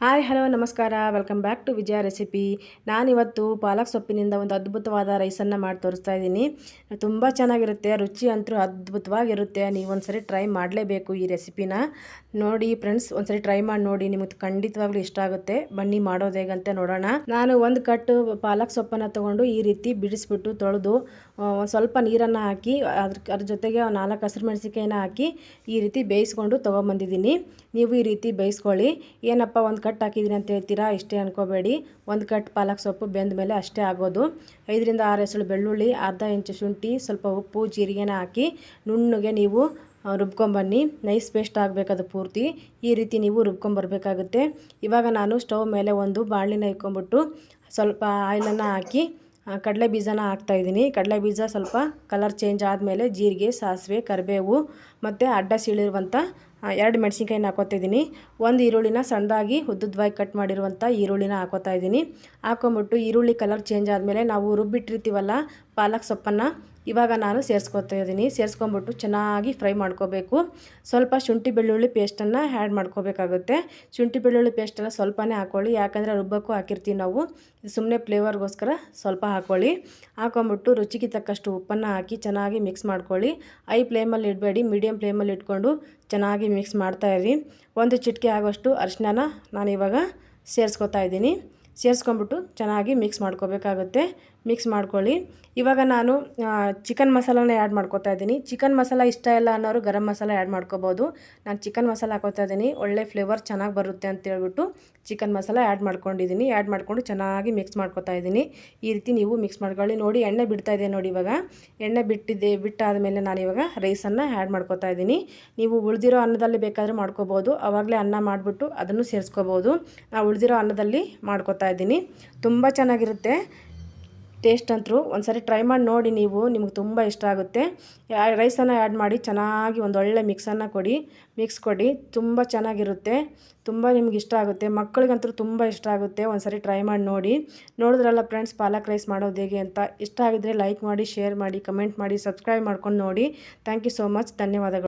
Hi, hello, ನಮಸ್ಕಾರ. Welcome back to Vijaya recipe. ನಾನಿವತ್ತು ಪಾಲಕ್ ಸೊಪ್ಪಿನಿಂದ ಒಂದು ಅದ್ಭುತವಾದ ರೈಸನ್ನು ಮಾಡಿ ತೋರಿಸ್ತಾ ಇದ್ದೀನಿ. ತುಂಬ ಚೆನ್ನಾಗಿರುತ್ತೆ, ರುಚಿ ಅಂತೂ ಅದ್ಭುತವಾಗಿರುತ್ತೆ. ನೀವು ಒಂದ್ಸರಿ ಟ್ರೈ ಮಾಡಲೇಬೇಕು ಈ ರೆಸಿಪಿನ. ನೋಡಿ ಫ್ರೆಂಡ್ಸ್, ಒಂದ್ಸರಿ ಟ್ರೈ ಮಾಡಿ ನೋಡಿ, ನಿಮಗೆ ಖಂಡಿತವಾಗ್ಲೂ ಇಷ್ಟ ಆಗುತ್ತೆ. ಬನ್ನಿ ಮಾಡೋದು ಹೇಗಂತ ನೋಡೋಣ. ನಾನು ಒಂದು ಕಟ್ಟು ಪಾಲಕ್ ಸೊಪ್ಪನ್ನು ತೊಗೊಂಡು ಈ ರೀತಿ ಬಿಡಿಸ್ಬಿಟ್ಟು ತೊಳೆದು ಸ್ವಲ್ಪ ನೀರನ್ನು ಹಾಕಿ, ಅದ್ರ ಅದ್ರ ಜೊತೆಗೆ ನಾಲ್ಕು ಹಸಿರು ಮೆಣಸಿಕಾಯಿನ ಹಾಕಿ ಈ ರೀತಿ ಬೇಯಿಸ್ಕೊಂಡು ತೊಗೊಂಬಂದಿದ್ದೀನಿ. ನೀವು ಈ ರೀತಿ ಬೇಯಿಸ್ಕೊಳ್ಳಿ. ಏನಪ್ಪ, ಒಂದು ಕಟ್ ಹಾಕಿದ್ದೀನಿ ಅಂತ ಹೇಳ್ತೀರಾ? ಇಷ್ಟೇ ಅನ್ಕೋಬೇಡಿ. ಒಂದು ಕಟ್ ಪಾಲಕ್ ಸೊಪ್ಪು ಬೆಂದ ಮೇಲೆ ಅಷ್ಟೇ ಆಗೋದು. ಐದರಿಂದ ಆರು ಎಸಳು ಬೆಳ್ಳುಳ್ಳಿ, ಅರ್ಧ ಇಂಚು ಶುಂಠಿ, ಸ್ವಲ್ಪ ಉಪ್ಪು, ಜೀರಿಗೆನ ಹಾಕಿ ನುಣ್ಣಗೆ ನೀವು ರುಬ್ಕೊಂಬನ್ನಿ. ನೈಸ್ ಪೇಸ್ಟ್ ಆಗಬೇಕದು ಪೂರ್ತಿ. ಈ ರೀತಿ ನೀವು ರುಬ್ಕೊಂಬರ್ಬೇಕಾಗುತ್ತೆ. ಇವಾಗ ನಾನು ಸ್ಟವ್ ಮೇಲೆ ಒಂದು ಬಾಣಲಿನ ಇಕ್ಕೊಂಬಿಟ್ಟು ಸ್ವಲ್ಪ ಆಯಿಲನ್ನು ಹಾಕಿ ಕಡಲೆ ಬೀಜನ ಹಾಕ್ತಾಯಿದ್ದೀನಿ ಕಡಲೆ ಬೀಜ ಸ್ವಲ್ಪ ಕಲರ್ ಚೇಂಜ್ ಆದಮೇಲೆ ಜೀರಿಗೆ, ಸಾಸಿವೆ, ಕರಿಬೇವು ಮತ್ತು ಅಡ್ಡ ಸೀಳಿರುವಂಥ ಎರಡು ಮೆಣಸಿನ್ಕಾಯಿನ ಹಾಕೋತಿದ್ದೀನಿ. ಒಂದು ಈರುಳ್ಳಿನ ಸಣ್ಣದಾಗಿ ಉದ್ದುದ್ವಾಗಿ ಕಟ್ ಮಾಡಿರುವಂಥ ಈರುಳ್ಳಿನ ಹಾಕೋತಾ ಇದ್ದೀನಿ. ಹಾಕೊಂಬಿಟ್ಟು ಈರುಳ್ಳಿ ಕಲರ್ ಚೇಂಜ್ ಆದಮೇಲೆ ನಾವು ರುಬ್ಬಿಟ್ಟಿರ್ತೀವಲ್ಲ ಪಾಲಕ್ ಸೊಪ್ಪನ್ನು, ಇವಾಗ ನಾನು ಸೇರಿಸ್ಕೊತಾ ಇದ್ದೀನಿ. ಸೇರಿಸ್ಕೊಂಬಿಟ್ಟು ಚೆನ್ನಾಗಿ ಫ್ರೈ ಮಾಡ್ಕೋಬೇಕು. ಸ್ವಲ್ಪ ಶುಂಠಿ ಬೆಳ್ಳುಳ್ಳಿ ಪೇಸ್ಟನ್ನು ಆ್ಯಡ್ ಮಾಡ್ಕೋಬೇಕಾಗುತ್ತೆ. ಶುಂಠಿ ಬೆಳ್ಳುಳ್ಳಿ ಪೇಸ್ಟನ್ನು ಸ್ವಲ್ಪನೇ ಹಾಕ್ಕೊಳ್ಳಿ ಯಾಕಂದರೆ ರುಬ್ಬಕ್ಕೂ ಹಾಕಿರ್ತೀವಿ ನಾವು. ಸುಮ್ಮನೆ ಫ್ಲೇವರ್ಗೋಸ್ಕರ ಸ್ವಲ್ಪ ಹಾಕ್ಕೊಳ್ಳಿ ಹಾಕೊಂಬಿಟ್ಟು ರುಚಿಗೆ ತಕ್ಕಷ್ಟು ಉಪ್ಪನ್ನು ಹಾಕಿ ಚೆನ್ನಾಗಿ ಮಿಕ್ಸ್ ಮಾಡ್ಕೊಳ್ಳಿ. ಐ ಫ್ಲೇಮಲ್ಲಿ ಇಡಬೇಡಿ. ಮೀಡಿಯಮ್ ಫ್ಲೇಮಲ್ಲಿ ಇಟ್ಕೊಂಡು ಚೆನ್ನಾಗಿ ಮಿಕ್ಸ್ ಮಾಡ್ತಾಯಿರಿ ಒಂದು ಚಿಟಿಕೆ ಆಗೋಷ್ಟು ಅರಿಶಿನ ನಾನು ಇವಾಗ ಸೇರಿಸ್ಕೊತಾ ಇದ್ದೀನಿ. ಸೇರಿಸ್ಕೊಂಬಿಟ್ಟು ಚೆನ್ನಾಗಿ ಮಿಕ್ಸ್ ಮಾಡ್ಕೋಬೇಕಾಗುತ್ತೆ. ಮಿಕ್ಸ್ ಮಾಡ್ಕೊಳ್ಳಿ. ಇವಾಗ ನಾನು ಚಿಕನ್ ಮಸಾಲಾನ ಆ್ಯಡ್ ಮಾಡ್ಕೋತಾ ಇದ್ದೀನಿ. ಚಿಕನ್ ಮಸಾಲ ಇಷ್ಟ ಇಲ್ಲ ಅನ್ನೋರು ಗರಂ ಮಸಾಲ ಆ್ಯಡ್ ಮಾಡ್ಕೋಬೋದು. ನಾನು ಚಿಕನ್ ಮಸಾಲ ಹಾಕೋತಾ ಇದ್ದೀನಿ. ಒಳ್ಳೆ ಫ್ಲೇವರ್ ಚೆನ್ನಾಗಿ ಬರುತ್ತೆ ಅಂತ ಹೇಳ್ಬಿಟ್ಟು ಚಿಕನ್ ಮಸಾಲ ಆ್ಯಡ್ ಮಾಡ್ಕೊಂಡಿದ್ದೀನಿ. ಆ್ಯಡ್ ಮಾಡಿಕೊಂಡು ಚೆನ್ನಾಗಿ ಮಿಕ್ಸ್ ಮಾಡ್ಕೊತಾ ಇದ್ದೀನಿ. ಈ ರೀತಿ ನೀವು ಮಿಕ್ಸ್ ಮಾಡ್ಕೊಳ್ಳಿ. ನೋಡಿ, ಎಣ್ಣೆ ಬಿಡ್ತಾ ಇದೆ ನೋಡಿ ಇವಾಗ. ಎಣ್ಣೆ ಬಿಟ್ಟಿದ್ದೆ ಬಿಟ್ಟಾದ ಮೇಲೆ ನಾನು ಇವಾಗ ರೈಸನ್ನು ಆ್ಯಡ್ ಮಾಡ್ಕೋತಾ ಇದ್ದೀನಿ. ನೀವು ಉಳಿದಿರೋ ಅನ್ನದಲ್ಲಿ ಬೇಕಾದರೆ ಮಾಡ್ಕೋಬೋದು. ಆವಾಗಲೇ ಅನ್ನ ಮಾಡಿಬಿಟ್ಟು ಅದನ್ನು ಸೇರಿಸ್ಕೋಬೋದು. ನಾವು ಉಳಿದಿರೋ ಅನ್ನದಲ್ಲಿ ಮಾಡ್ಕೋತಾ ಇದ್ದೀನಿ. ತುಂಬ ಚೆನ್ನಾಗಿರುತ್ತೆ. ಟೇಸ್ಟ್ ಅಂತರೂ ಒಂದು ಸರಿ ಟ್ರೈ ಮಾಡಿ ನೋಡಿ ನೀವು, ನಿಮ್ಗೆ ತುಂಬ ಇಷ್ಟ ಆಗುತ್ತೆ. ರೈಸನ್ನು ಆ್ಯಡ್ ಮಾಡಿ ಚೆನ್ನಾಗಿ ಒಂದು ಒಳ್ಳೆ ಮಿಕ್ಸನ್ನು ಕೊಡಿ ಮಿಕ್ಸ್ ಕೊಡಿ, ತುಂಬ ಚೆನ್ನಾಗಿರುತ್ತೆ. ತುಂಬ ನಿಮ್ಗೆ ಇಷ್ಟ ಆಗುತ್ತೆ. ಮಕ್ಕಳಿಗಂತೂ ತುಂಬ ಇಷ್ಟ ಆಗುತ್ತೆ. ಒಂದು ಸರಿ ಟ್ರೈ ಮಾಡಿ ನೋಡಿ. ನೋಡಿದ್ರಲ್ಲ ಫ್ರೆಂಡ್ಸ್ ಪಾಲಕ್ ರೈಸ್ ಮಾಡೋದು ಹೇಗೆ ಅಂತ? ಇಷ್ಟ ಆಗಿದ್ರೆ ಲೈಕ್ ಮಾಡಿ ಶೇರ್ ಮಾಡಿ ಕಮೆಂಟ್ ಮಾಡಿ ಸಬ್ಸ್ಕ್ರೈಬ್ ಮಾಡ್ಕೊಂಡು ನೋಡಿ. ಥ್ಯಾಂಕ್ ಯು ಸೋ ಮಚ್ ಧನ್ಯವಾದಗಳು.